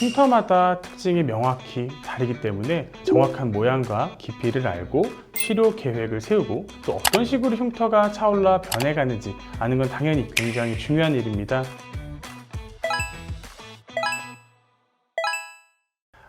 흉터마다 특징이 명확히 다르기 때문에 정확한 모양과 깊이를 알고 치료 계획을 세우고 또 어떤 식으로 흉터가 차올라 변해가는지 아는 건 당연히 굉장히 중요한 일입니다.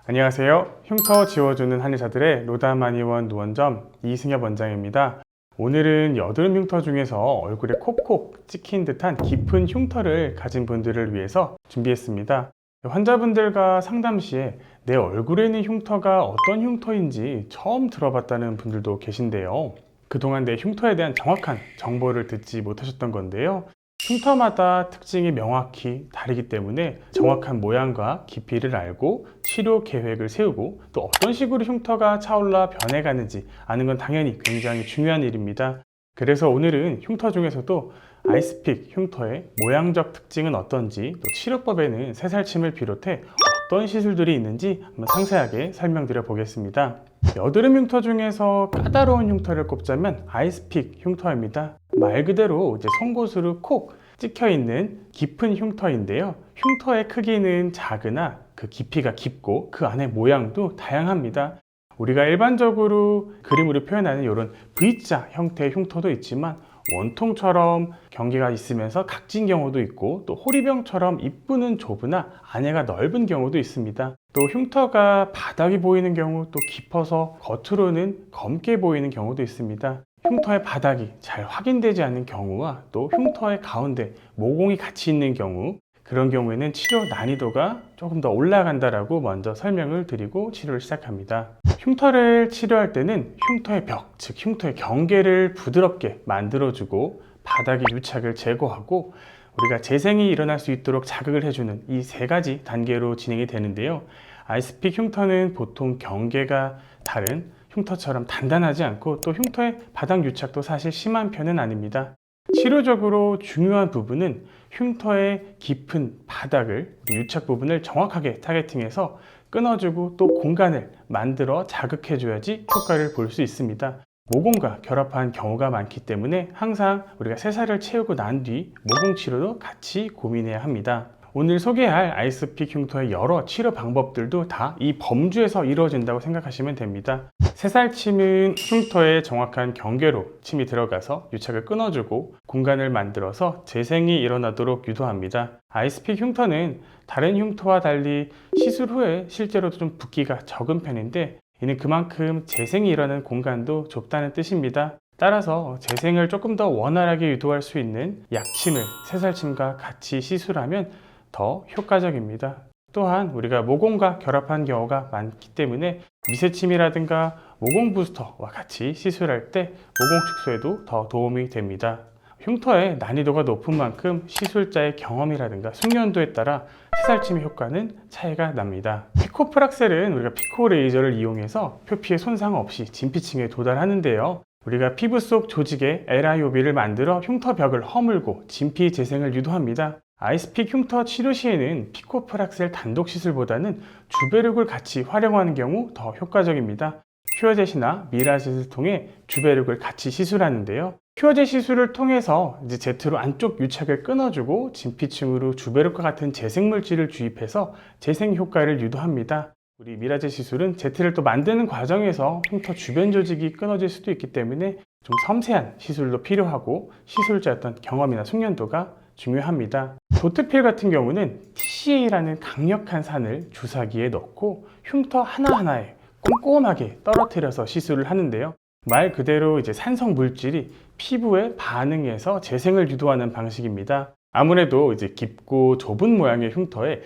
안녕하세요. 흉터 지워주는 한의사들의 로다마니원 누원점 이승엽 원장입니다. 오늘은 여드름 흉터 중에서 얼굴에 콕콕 찍힌 듯한 깊은 흉터를 가진 분들을 위해서 준비했습니다. 환자분들과 상담 시에 내 얼굴에 있는 흉터가 어떤 흉터인지 처음 들어봤다는 분들도 계신데요. 그동안 내 흉터에 대한 정확한 정보를 듣지 못하셨던 건데요. 흉터마다 특징이 명확히 다르기 때문에 정확한 모양과 깊이를 알고 치료 계획을 세우고 또 어떤 식으로 흉터가 차올라 변해가는지 아는 건 당연히 굉장히 중요한 일입니다. 그래서 오늘은 흉터 중에서도 아이스픽 흉터의 모양적 특징은 어떤지 또 치료법에는 새살침을 비롯해 어떤 시술들이 있는지 한번 상세하게 설명드려 보겠습니다. 여드름 흉터 중에서 까다로운 흉터를 꼽자면 아이스픽 흉터입니다. 말 그대로 이제 송곳으로 콕 찍혀 있는 깊은 흉터인데요. 흉터의 크기는 작으나 그 깊이가 깊고 그 안의 모양도 다양합니다. 우리가 일반적으로 그림으로 표현하는 이런 V자 형태의 흉터도 있지만 원통처럼 경계가 있으면서 각진 경우도 있고 또 호리병처럼 입구는 좁으나 안에가 넓은 경우도 있습니다. 또 흉터가 바닥이 보이는 경우 또 깊어서 겉으로는 검게 보이는 경우도 있습니다. 흉터의 바닥이 잘 확인되지 않는 경우와 또 흉터의 가운데 모공이 같이 있는 경우 그런 경우에는 치료 난이도가 조금 더 올라간다라고 먼저 설명을 드리고 치료를 시작합니다. 흉터를 치료할 때는 흉터의 벽, 즉 흉터의 경계를 부드럽게 만들어주고 바닥의 유착을 제거하고 우리가 재생이 일어날 수 있도록 자극을 해주는 이 세 가지 단계로 진행이 되는데요. 아이스픽 흉터는 보통 경계가 다른 흉터처럼 단단하지 않고 또 흉터의 바닥 유착도 사실 심한 편은 아닙니다. 치료적으로 중요한 부분은 흉터의 깊은 바닥을 유착 부분을 정확하게 타겟팅해서 끊어주고 또 공간을 만들어 자극해줘야지 효과를 볼 수 있습니다. 모공과 결합한 경우가 많기 때문에 항상 우리가 새살을 채우고 난 뒤 모공 치료도 같이 고민해야 합니다. 오늘 소개할 아이스픽 흉터의 여러 치료 방법들도 다 이 범주에서 이루어진다고 생각하시면 됩니다. 새살침은 흉터의 정확한 경계로 침이 들어가서 유착을 끊어주고 공간을 만들어서 재생이 일어나도록 유도합니다. 아이스픽 흉터는 다른 흉터와 달리 시술 후에 실제로도 좀 붓기가 적은 편인데 이는 그만큼 재생이 일어나는 공간도 좁다는 뜻입니다. 따라서 재생을 조금 더 원활하게 유도할 수 있는 약침을 새살침과 같이 시술하면 더 효과적입니다. 또한 우리가 모공과 결합한 경우가 많기 때문에 미세침이라든가 모공 부스터와 같이 시술할 때 모공 축소에도 더 도움이 됩니다. 흉터의 난이도가 높은 만큼 시술자의 경험이라든가 숙련도에 따라 새살침의 효과는 차이가 납니다. 피코프락셀은 우리가 피코 레이저를 이용해서 표피에 손상 없이 진피층에 도달하는데요. 우리가 피부 속 조직에 LIOB를 만들어 흉터 벽을 허물고 진피 재생을 유도합니다. 아이스픽 흉터 치료 시에는 피코프락셀 단독 시술보다는 주베륵을 같이 활용하는 경우 더 효과적입니다. 퓨어젯이나 미라젯을 통해 주베륵을 같이 시술하는데요. 퓨어젯 시술을 통해서 이제 제트로 안쪽 유착을 끊어주고 진피층으로 주베륵과 같은 재생 물질을 주입해서 재생 효과를 유도합니다. 우리 미라젯 시술은 제트를 또 만드는 과정에서 흉터 주변 조직이 끊어질 수도 있기 때문에 좀 섬세한 시술도 필요하고 시술자 어떤 경험이나 숙련도가 중요합니다. 도트필 같은 경우는 TCA라는 강력한 산을 주사기에 넣고 흉터 하나하나에 꼼꼼하게 떨어뜨려서 시술을 하는데요. 말 그대로 이제 산성 물질이 피부에 반응해서 재생을 유도하는 방식입니다. 아무래도 이제 깊고 좁은 모양의 흉터에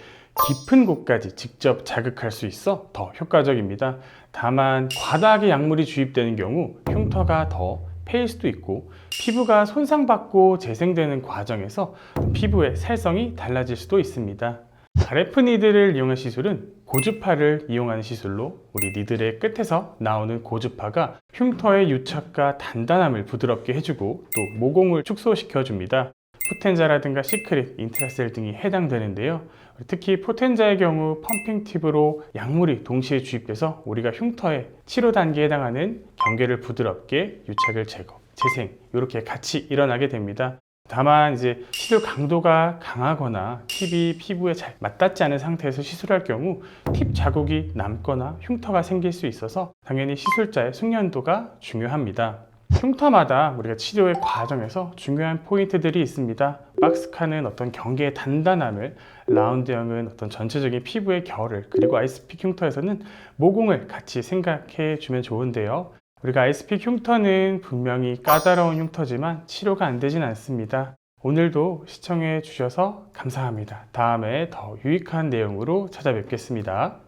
깊은 곳까지 직접 자극할 수 있어 더 효과적입니다. 다만 과다하게 약물이 주입되는 경우 흉터가 더 패일 수도 있고 피부가 손상받고 재생되는 과정에서 피부의 살성이 달라질 수도 있습니다. 가레프 니들을 이용한 시술은 고주파를 이용하는 시술로 우리 니들의 끝에서 나오는 고주파가 흉터의 유착과 단단함을 부드럽게 해주고 또 모공을 축소시켜 줍니다. 포텐자라든가 시크릿, 인트라셀 등이 해당되는데요. 특히 포텐자의 경우 펌핑 팁으로 약물이 동시에 주입돼서 우리가 흉터의 치료 단계에 해당하는 경계를 부드럽게 유착을 제거, 재생 이렇게 같이 일어나게 됩니다. 다만 이제 시술 강도가 강하거나 팁이 피부에 잘 맞닿지 않은 상태에서 시술할 경우 팁 자국이 남거나 흉터가 생길 수 있어서 당연히 시술자의 숙련도가 중요합니다. 흉터마다 우리가 치료의 과정에서 중요한 포인트들이 있습니다. 박스카는 어떤 경계의 단단함을, 라운드형은 어떤 전체적인 피부의 결을, 그리고 아이스픽 흉터에서는 모공을 같이 생각해 주면 좋은데요. 우리가 아이스픽 흉터는 분명히 까다로운 흉터지만 치료가 안 되진 않습니다. 오늘도 시청해 주셔서 감사합니다. 다음에 더 유익한 내용으로 찾아뵙겠습니다.